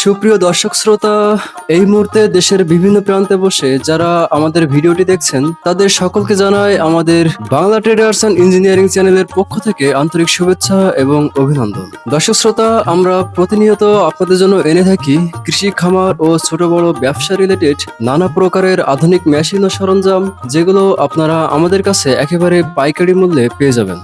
সুপ্রিয় দর্শক শ্রোতা, এই মুহূর্তে দেশের বিভিন্ন প্রান্তে বসে যারা আমাদের ভিডিওটি দেখছেন, তাদের সকলকে জানায় আমাদের বাংলা ট্রেডার্স অ্যান্ড ইঞ্জিনিয়ারিং চ্যানেলের পক্ষ থেকে আন্তরিক শুভেচ্ছা এবং অভিনন্দন। দর্শক শ্রোতা, আমরা প্রতিনিয়ত আপনাদের জন্য এনে থাকি কৃষি, খামার ও ছোট বড় ব্যবসা রিলেটেড নানা প্রকারের আধুনিক মেশিন ও সরঞ্জাম, যেগুলো আপনারা আমাদের কাছে একেবারে পাইকারি মূল্যে পেয়ে যাবেন।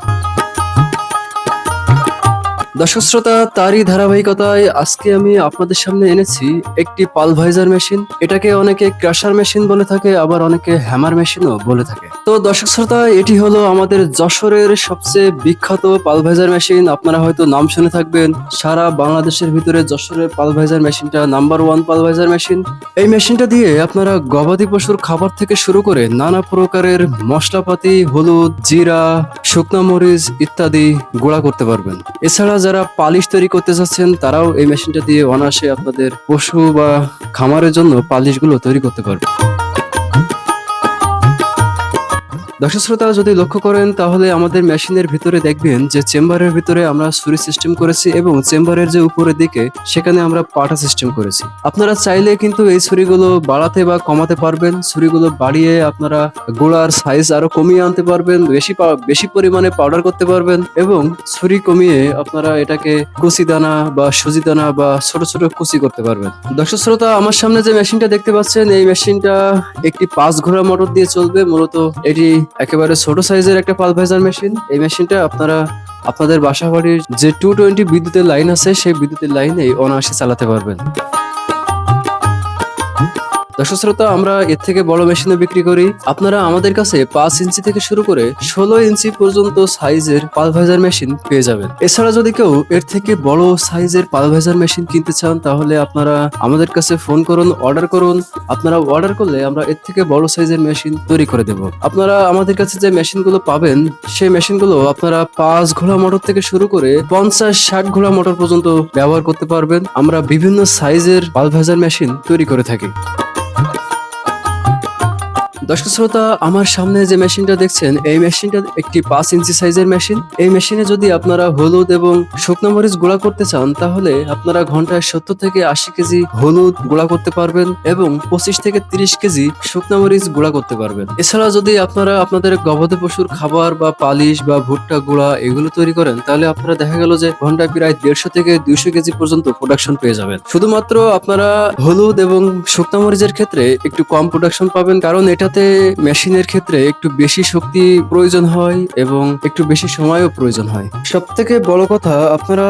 দর্শক শ্রোতা তারই ধারাবাহিকতায় আজকে আমি আপনাদের সামনে এনেছি একটি পালভাইজার মেশিন। এটাকে অনেকে ক্রাশার মেশিন বলে থাকে, আবার অনেকে হ্যামার মেশিনও বলে থাকে। তো দর্শক শ্রোতা এটি হলো আমাদের যশোরের সবচেয়ে বিখ্যাত পালভাইজার মেশিন। আপনারা হয়তো নাম শুনে থাকবেন, সারা বাংলাদেশের ভিতরে যশোরের পালভাইজার মেশিনটা নাম্বার ওয়ান পালভাইজার মেশিন। এই মেশিনটা দিয়ে আপনারা গবাদি পশুর খাবার থেকে শুরু করে নানা প্রকারের মশলাপাতি, হলুদ, জিরা, শুকনো মরিচ ইত্যাদি গুঁড়া করতে পারবেন। এছাড়া যারা পালিশ তৈরি করতে চাচ্ছেন, তারাও এই মেশিনটা দিয়ে অনায়াসে আপনাদের পশু বা খামারের জন্য পালিশগুলো তৈরি করতে পারবেন দর্শক শ্রোতা যদি লক্ষ্য করেন, তাহলে আমাদের মেশিনের ভিতরে দেখবেন যে চেম্বারের ভিতরে আমরা সুরি সিস্টেম করেছি এবং চেম্বারের যে উপরের দিকে, সেখানে আমরা পাটা সিস্টেম করেছি। আপনারা চাইলে কিন্তু এই ছুরিগুলো বাড়াতে বা কমাতে পারবেন। ছুরিগুলো বাড়িয়ে আপনারা গোড়ার সাইজ আরও কমিয়ে আনতে পারবেন, বেশি বেশি পরিমাণে পাউডার করতে পারবেন এবং ছুরি কমিয়ে আপনারা এটাকে কুচি দানা বা সুজি দানা বা ছোট ছোট কুচি করতে পারবেন। দর্শক শ্রোতা আমার সামনে যে মেশিনটা দেখতে পাচ্ছেন, এই মেশিনটা একটি পাঁচ ঘোড়া মোটর দিয়ে চলবে। মূলত এটি একেবারে ছোট সাইজের একটা পালভাইজার মেশিন এই মেশিনটা আপনারা, আপনাদের বাসা বাড়ির যে টু টোয়েন্টি বিদ্যুতের লাইন আছে, সেই বিদ্যুতের লাইনেই অনায়াসে চালাতে পারবেন। দর্শক শ্রোতা, আমরা এর থেকে বড় মেশিনও বিক্রি করি। আপনারা আমাদের কাছে পাঁচ ইঞ্চি থেকে শুরু করে ষোলো ইঞ্চি পর্যন্ত সাইজের পালভাইজার মেশিন পেয়ে যাবেন। এছাড়া যদি কেউ এর থেকে বড় সাইজের পালভাইজার মেশিন কিনতে চান, তাহলে আপনারা আমাদের কাছে ফোন করুন, অর্ডার করুন। আপনারা অর্ডার করলে আমরা এর থেকে বড় সাইজের মেশিন তৈরি করে দেব। আপনারা আমাদের কাছে যে মেশিনগুলো পাবেন, সেই মেশিনগুলো আপনারা পাঁচ ঘোড়া মোটর থেকে শুরু করে পঞ্চাশ, ষাট ঘোড়া মোটর পর্যন্ত ব্যবহার করতে পারবেন। আমরা বিভিন্ন সাইজের পালভাইজার মেশিন তৈরি করে থাকি। দর্শক শ্রোতা, আমার সামনে যে মেশিনটা দেখছেন, এই মেশিনটা একটি পাঁচ ইঞ্চি সাইজের মেশিন। এই মেশিনে যদি আপনারা হলুদ এবং শুকনো মরিচ গুঁড়া করতে চান, তাহলে আপনারা ঘন্টায় সত্তর থেকে আশি কেজি হলুদ গুঁড়া করতে পারবেন এবং পঁচিশ থেকে তিরিশ কেজি শুকনো মরিচ গুঁড়া করতে পারবেন। এছাড়া যদি আপনারা আপনাদের গবাদি পশুর খাবার বা পালিশ বা ভুট্টা গুঁড়া এগুলো তৈরি করেন, তাহলে আপনারা দেখা গেল যে ঘন্টায় প্রায় দেড়শো থেকে দুইশো কেজি পর্যন্ত প্রোডাকশন পেয়ে যাবেন। শুধুমাত্র আপনারা হলুদ এবং শুকনো মরিচের ক্ষেত্রে একটু কম প্রোডাকশন পাবেন, কারণ এটাতে মেশিনের ক্ষেত্রে একটু বেশি শক্তি প্রয়োজন হয় এবং একটু বেশি সময়ও প্রয়োজন হয়। সব থেকে বড় কথা, আপনারা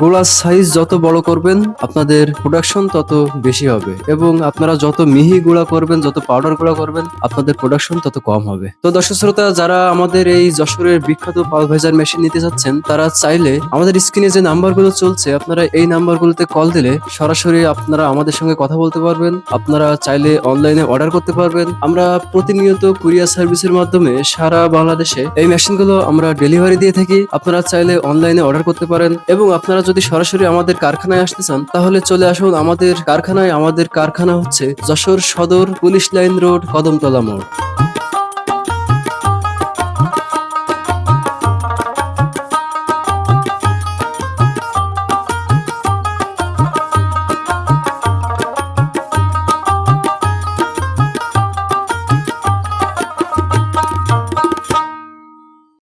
গোলার সাইজ যত বড় করবেন, আপনাদের প্রোডাকশন তত বেশি হবে এবং আপনারা যত মিহি গুঁড়া করবেন, যত পাউডার গুঁড়া করবেন, আপনাদের প্রোডাকশন তত কম হবে। তো দর্শক শ্রোতা, যারা আমাদের এই যশোরের বিখ্যাত পালভাইজার মেশিন নিতে চাচ্ছেন তারা চাইলে আমাদের স্ক্রিনে যে নাম্বারগুলো চলছে, আপনারা এই নাম্বারগুলোতে কল দিলে সরাসরি আপনারা আমাদের সঙ্গে কথা বলতে পারবেন। আপনারা চাইলে অনলাইনে অর্ডার করতে পারবেন। আমরা প্রতিনিয়ত কুরিয়ার সার্ভিসের মাধ্যমে সারা বাংলাদেশে এই মেশিনগুলো আমরা ডেলিভারি দিয়ে থাকি। আপনারা চাইলে অনলাইনে অর্ডার করতে পারেন এবং আপনারা যদি সরাসরি আমাদের কারখানায় আসতে চান, তাহলে চলে আসুন আমাদের কারখানায়। আমাদের কারখানা হচ্ছে যশোর সদর পুলিশ লাইন রোড, কদমতলা মোড়।